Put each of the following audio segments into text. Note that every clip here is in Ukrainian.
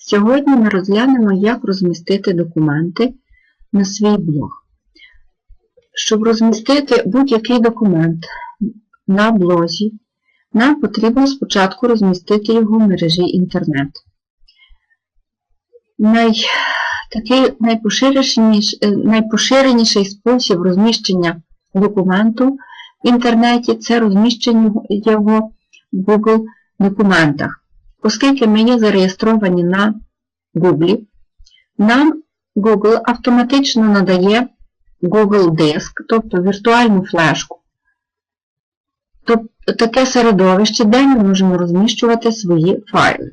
Сьогодні ми розглянемо, як розмістити документи на свій блог. Щоб розмістити будь-який документ на блозі, нам потрібно спочатку розмістити його в мережі інтернет. Най, такий найпоширеніший, найпоширеніший спосіб розміщення документу в інтернеті це розміщення його в Google документах. Оскільки ми зареєстровані на Google, нам Google автоматично надає Google Диск, тобто віртуальну флешку. Тобто таке середовище, де ми можемо розміщувати свої файли.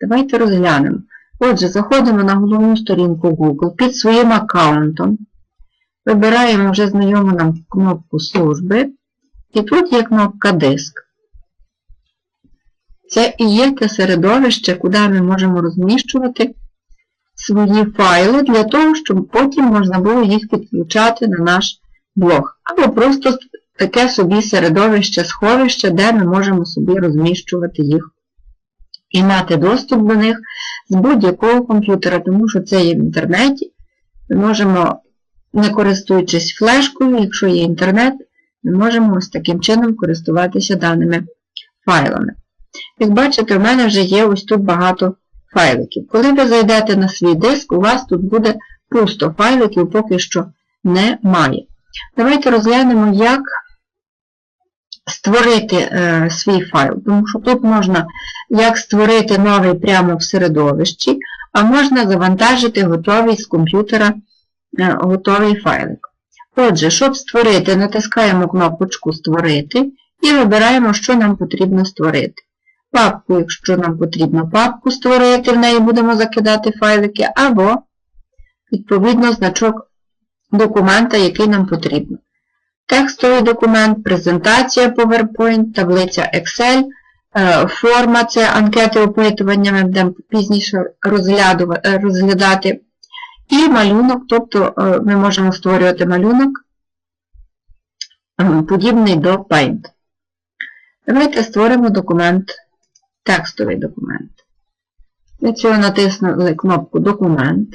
Давайте розглянемо. Отже, заходимо на головну сторінку Google під своїм аккаунтом. Вибираємо вже знайому нам кнопку служби. І тут є кнопка Диск. Це і є те середовище, куди ми можемо розміщувати свої файли для того, щоб потім можна було їх підключати на наш блог. Або просто таке собі середовище, сховище, де ми можемо собі розміщувати їх і мати доступ до них з будь-якого комп'ютера, тому що це є в інтернеті. Ми можемо, не користуючись флешкою, якщо є інтернет, ми можемо ось таким чином користуватися даними файлами. Як бачите, в мене вже є ось тут багато файликів. Коли ви зайдете на свій диск, у вас тут буде пусто файликів, поки що немає. Давайте розглянемо, як створити е, свій файл. Тому що тут можна як створити новий прямо в середовищі, а можна завантажити готовий з комп'ютера е, готовий файлик. Отже, щоб створити, натискаємо кнопочку Створити і вибираємо, що нам потрібно створити. Папку, якщо нам потрібно папку створити, в неї будемо закидати файлики, або, відповідно, значок документа, який нам потрібен. Текстовий документ, презентація PowerPoint, таблиця Excel, е, форма це анкети опитування, ми будемо пізніше розглядати. І малюнок, тобто е, ми можемо створювати малюнок, е, подібний до Paint. Давайте створимо документ текстовий документ. Для цього натиснули кнопку Документ.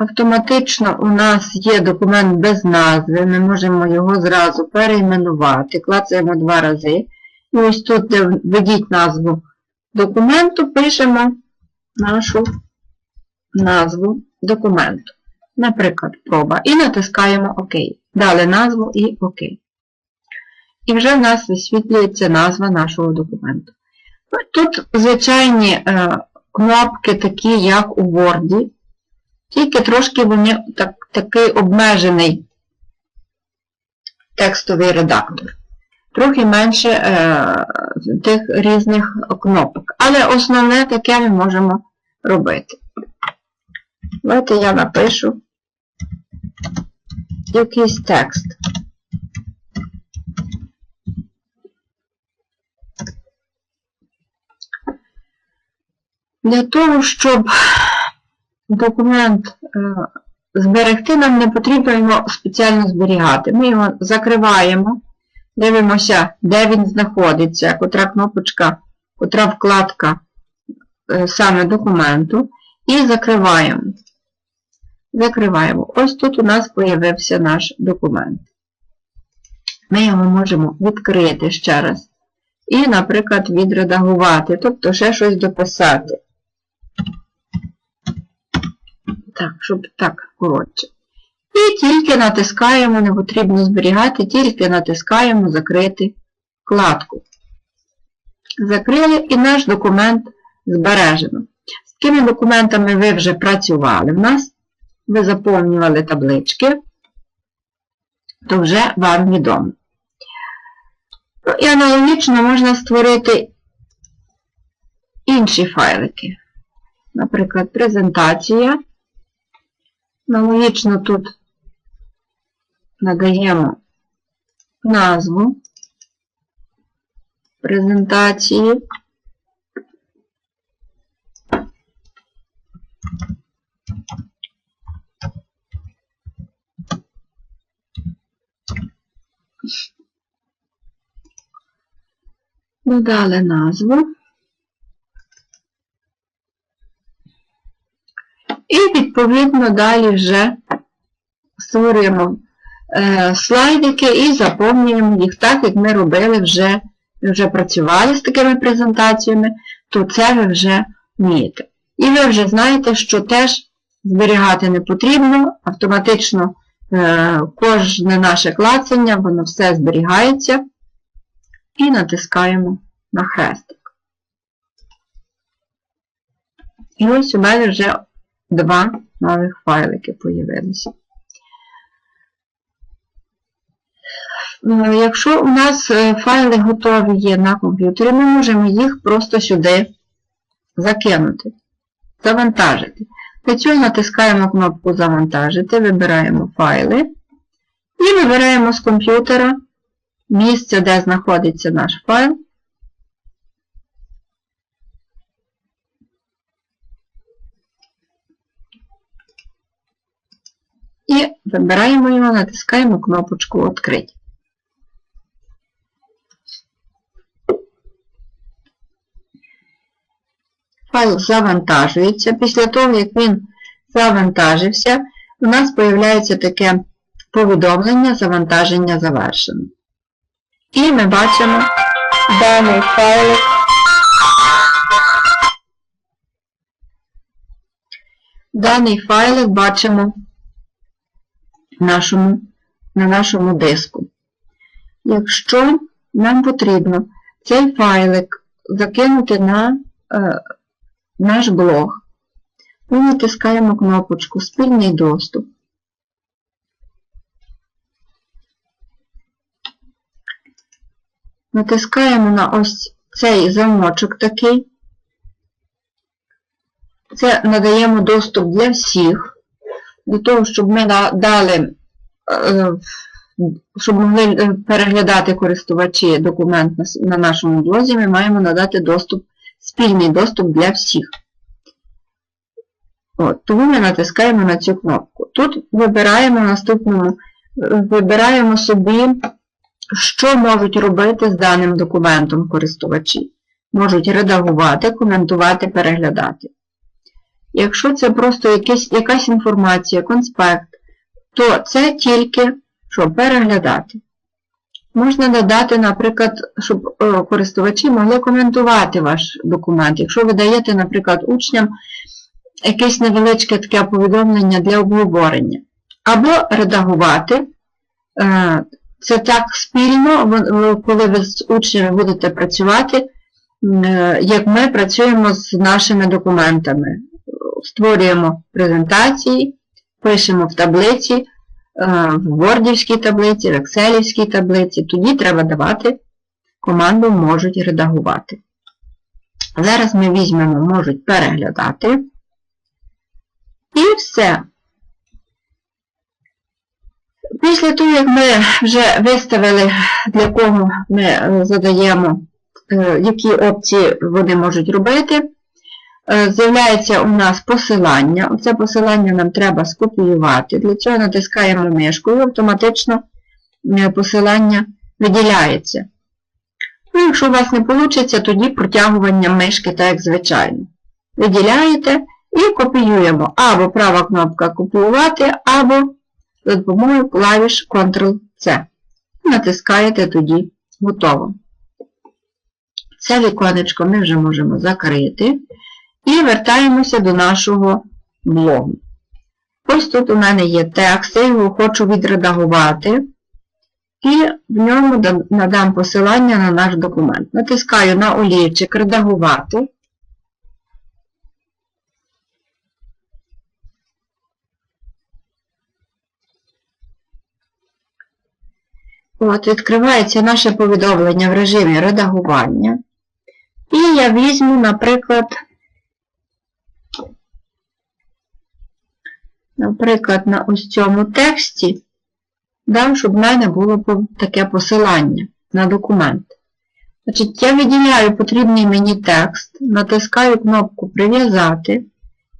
Автоматично у нас є документ без назви, ми можемо його зразу перейменувати, клацаємо два рази. І ось тут, де введіть назву документу, пишемо нашу назву документу. Наприклад, проба. І натискаємо ОК. Дали назву і ОК. І вже в нас висвітлюється назва нашого документу. Тут звичайні е, кнопки, такі, як у Word, тільки трошки вони так, такий обмежений текстовий редактор. Трохи менше е, тих різних кнопок. Але основне таке ми можемо робити. Давайте я напишу якийсь текст. Для того, щоб документ е, зберегти, нам не потрібно його спеціально зберігати. Ми його закриваємо, дивимося, де він знаходиться, котра кнопочка, котра вкладка е, саме документу, і закриваємо. Закриваємо. Ось тут у нас з'явився наш документ. Ми його можемо відкрити ще раз. І, наприклад, відредагувати, тобто ще щось дописати. Так, щоб так коротше. І тільки натискаємо, не потрібно зберігати, тільки натискаємо закрити вкладку. Закрили і наш документ збережено. З такими документами ви вже працювали в нас, ви заповнювали таблички, то вже вам відомо. Ну, і аналогічно можна створити інші файлики. Наприклад, презентація. Аналогічно тут надаємо назву презентації. Додали назву. І відповідно далі вже створюємо е, слайдики і заповнюємо їх так, як ми робили вже, вже працювали з такими презентаціями, то це ви вже вмієте. І ви вже знаєте, що теж зберігати не потрібно, автоматично е, кожне наше клацання, воно все зберігається. І натискаємо на хрестик. І ось у мене вже два нових файлики появилися. Е, якщо у нас е, файли готові є на комп'ютері, ми можемо їх просто сюди закинути, завантажити. Для цього натискаємо кнопку Завантажити, вибираємо файли і вибираємо з комп'ютера місце, де знаходиться наш файл. І вибираємо його, натискаємо кнопочку Відкрити. Файл завантажується. Після того, як він завантажився, у нас з'являється таке повідомлення завантаження завершено. І ми бачимо даний файлик. Даний файлик бачимо нашому, на нашому диску. Якщо нам потрібно цей файлик закинути на е, наш блог, ми натискаємо кнопочку Спільний доступ. Натискаємо на ось цей замочок такий. Це надаємо доступ для всіх, для того, щоб ми дали, е, щоб могли е, переглядати користувачі документ на нашому блозі, ми маємо надати доступ, спільний доступ для всіх. От, Тому ми натискаємо на цю кнопку. Тут вибираємо наступному, вибираємо собі що можуть робити з даним документом користувачі? Можуть редагувати, коментувати, переглядати. Якщо це просто якась, якась інформація, конспект, то це тільки що переглядати. Можна додати, наприклад, щоб е, користувачі могли коментувати ваш документ. Якщо ви даєте, наприклад, учням якесь невеличке таке повідомлення для обговорення. Або редагувати е, це так спільно, коли ви з учнями будете працювати, е, як ми працюємо з нашими документами. Створюємо презентації, пишемо в таблиці, е, в Wordівській таблиці, в Excelівській таблиці, тоді треба давати команду можуть редагувати. Зараз ми візьмемо, можуть переглядати. І все. Після того, як ми вже виставили, для кого ми е, задаємо, е, які опції вони можуть робити, з'являється у нас посилання. Оце посилання нам треба скопіювати. Для цього натискаємо мишкою, автоматично посилання виділяється. Ну, Якщо у вас не вийде, тоді протягування мишки, так як звичайно. Виділяєте і копіюємо або права кнопка Копіювати, або за допомогою клавіш Ctrl-C. Натискаєте тоді готово. Це віконечко ми вже можемо закрити. І вертаємося до нашого блогу. Ось тут у мене є текст, я його хочу відредагувати. І в ньому надам посилання на наш документ. Натискаю на олівчик Редагувати. От, Відкривається наше повідомлення в режимі редагування. І я візьму, наприклад, наприклад, на ось цьому тексті, дам, щоб в мене було таке посилання на документ. Значить, Я виділяю потрібний мені текст, натискаю кнопку Прив'язати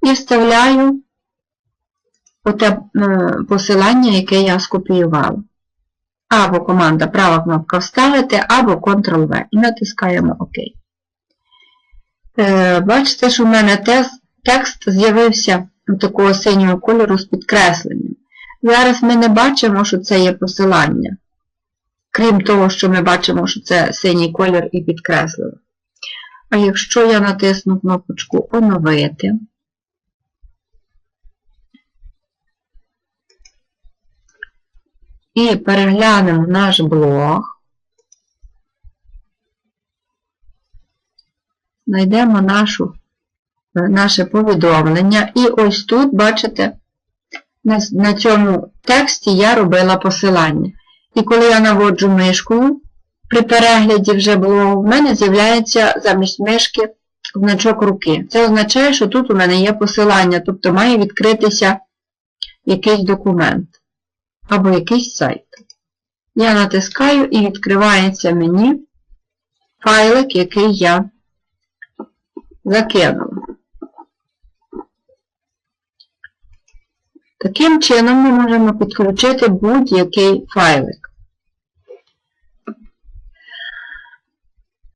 і вставляю оте е, посилання, яке я скопіювала. Або команда права кнопка Вставити, або Ctrl-V. І натискаємо ОК. Е, бачите, що в мене текст з'явився такого синього кольору з підкресленням. Зараз ми не бачимо, що це є посилання. Крім того, що ми бачимо, що це синій колір і підкреслено. А якщо я натисну кнопочку Оновити, і переглянемо наш блог, знайдемо нашу, наше повідомлення, і ось тут, бачите, на, цьому тексті я робила посилання. І коли я наводжу мишкою, при перегляді вже блогу, в мене з'являється замість мишки значок руки. Це означає, що тут у мене є посилання, тобто має відкритися якийсь документ або якийсь сайт. Я натискаю і відкривається мені файлик, який я закинула. Таким чином ми можемо підключити будь-який файлик.